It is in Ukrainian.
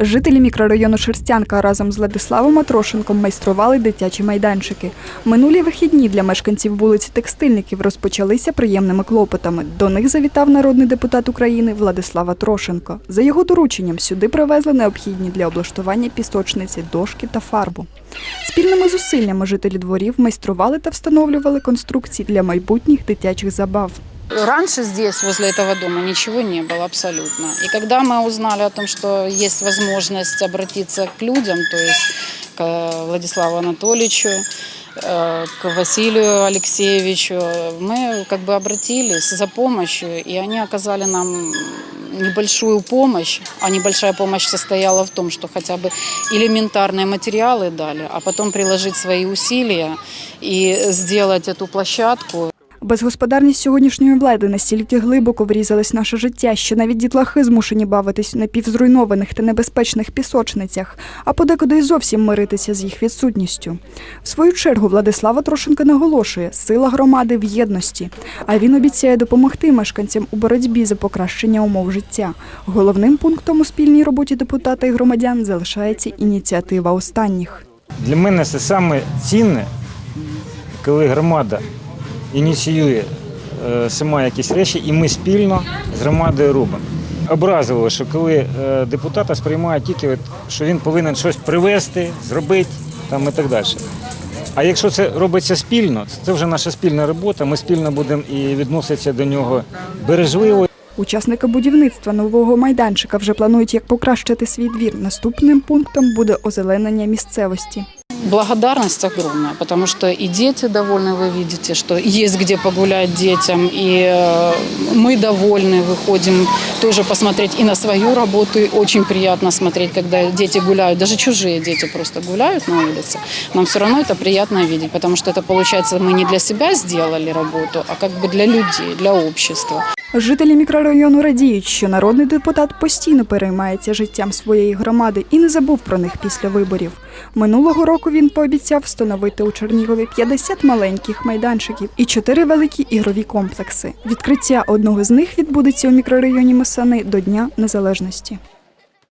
Жителі мікрорайону Шерстянка разом з Владиславом Атрошенком майстрували дитячі майданчики. Минулі вихідні для мешканців вулиці Текстильників розпочалися приємними клопотами. До них завітав народний депутат України Владислав Атрошенко. За його дорученням сюди привезли необхідні для облаштування пісочниці, дошки та фарбу. Спільними зусиллями жителі дворів майстрували та встановлювали конструкції для майбутніх дитячих забав. Раньше здесь, возле этого дома, ничего не было абсолютно. И когда мы узнали о том, что есть возможность обратиться к людям, то есть к Владиславу Анатольевичу, э, к Василию Алексеевичу, мы как бы обратились за помощью, и они оказали нам небольшую помощь. А небольшая помощь состояла в том, что хотя бы элементарные материалы дали, а потом приложить свои усилия и сделать эту площадку Безгосподарність сьогоднішньої влади настільки глибоко врізалась в наше життя, що навіть дітлахи змушені бавитись у напівзруйнованих та небезпечних пісочницях, а подекуди й зовсім миритися з їх відсутністю. В свою чергу Владислава Трошенко наголошує, сила громади в єдності, а він обіцяє допомогти мешканцям у боротьбі за покращення умов життя. Головним пунктом у спільній роботі депутата і громадян залишається ініціатива останніх. Для мене це саме цінне, коли громада ініціює е, сама якісь речі, і ми спільно з громадою робимо. Образливо, що коли е, депутата сприймають тільки, що він повинен щось привезти, зробити там, і так далі. А якщо це робиться спільно, це вже наша спільна робота, ми спільно будемо і відноситися до нього бережливо. Учасники будівництва нового майданчика вже планують, як покращити свій двір. Наступним пунктом буде озеленення місцевості. Благодарность огромная, потому что и дети довольны, вы видите, что есть где погулять детям, и э, мы довольны, выходим тоже посмотреть и на свою работу, и очень приятно смотреть, когда дети гуляют, даже чужие дети просто гуляют на улице, нам все равно это приятно видеть, потому что это получается мы не для себя сделали работу, а как бы для людей, для общества. Жителі мікрорайону радіють, що народний депутат постійно переймається життям своєї громади і не забув про них після виборів. Минулого року він пообіцяв встановити у Чернігові 50 маленьких майданчиків і 4 великі ігрові комплекси. Відкриття одного з них відбудеться у мікрорайоні Масани до Дня Незалежності.